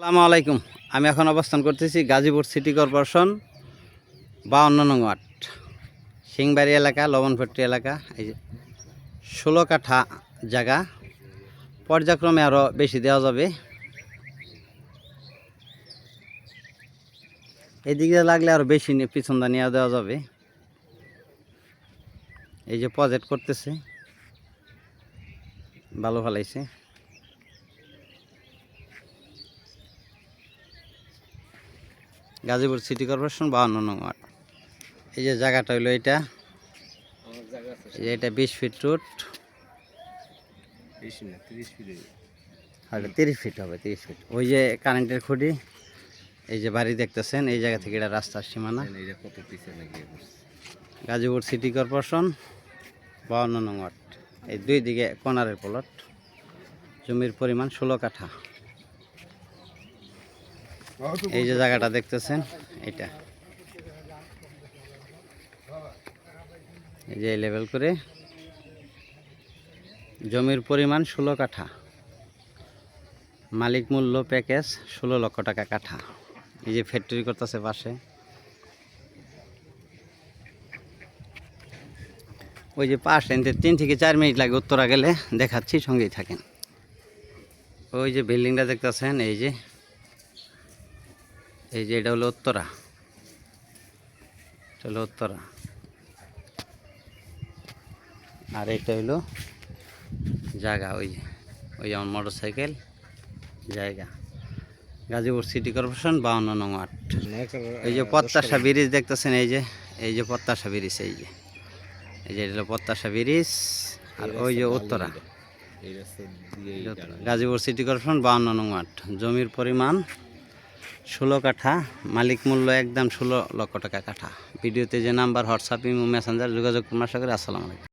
আসসালামু আলাইকুম। আমি এখন অবস্থান করতেছি গাজীপুর সিটি কর্পোরেশন বা নং ওয়ার্ড, সিংবাড়ি এলাকা লবণপট্টি এলাকা, এই যে ষোলো কাঠা জায়গা। পর্যায়ক্রমে আরও বেশি দেওয়া যাবে। এদিকে লাগলে আরও বেশি নিয়ে পিছনদা নিয়ে দেওয়া যাবে। এই যে প্রজেক্ট করতেছে। ভালো ভালাইছে গাজীপুর সিটি কর্পোরেশন বাউন্ন নং ওয়ার্ড। এই যে জায়গাটা হইল এটা। এই যে এটা বিশ ফিট রুট। হয়তো তিরিশ ফিট হবে তিরিশ ফিট। ওই যে কারেন্টের খুঁটি এই যে বাড়ি দেখতেছেন এই জায়গা থেকে এটা রাস্তার সীমানা। গাজীপুর সিটি কর্পোরেশন বাউন্ন নং ওয়ার্ড। এই দুই দিকে কর্নারের প্লট। জমির পরিমাণ ষোলো কাঠা। এই যে জায়গাটা দেখতেছেন, এটা। এই যে লেভেল করে। জমির পরিমাণ ষোলো কাঠা। মালিক মূল্য প্যাকেজ ষোলো লক্ষ টাকা কাঠা। এই যে ফ্যাক্টরি করতেছে পাশে। ওই যে পাশ এনতে তিন থেকে চার মিনিট লাগে উত্তরা গেলে দেখাচ্ছি, সঙ্গেই থাকেন। ওই যে বিল্ডিংটা দেখতেছেন, এই যে এই যে এটা হলো উত্তরা। এটা হলো উত্তরা। আর এটা হলো জায়গা ওই যে ওই যেমন মোটর সাইকেল জায়গা। গাজীপুর সিটি কর্পোরেশন বাউন্ন নং আট এই যে প্রত্যাশা ব্রিজ দেখতেছেন এই যে এই যে প্রত্যাশা ব্রিজ এই যে। এই যে এটা হলো প্রত্যাশা ব্রিজ আর ওই যে উত্তরা। গাজীপুর সিটি কর্পোরেশন বাউন্ন নং আট জমির পরিমাণ ষোলো কাঠা, মালিক মূল্য একদম ষোলো লক্ষ টাকা কাঠা। ভিডিওতে যে নাম্বার হোয়াটসঅ্যাপ ইমো মেসেঞ্জার যোগাযোগ করুন, আশা করি। আসসালামু আলাইকুম।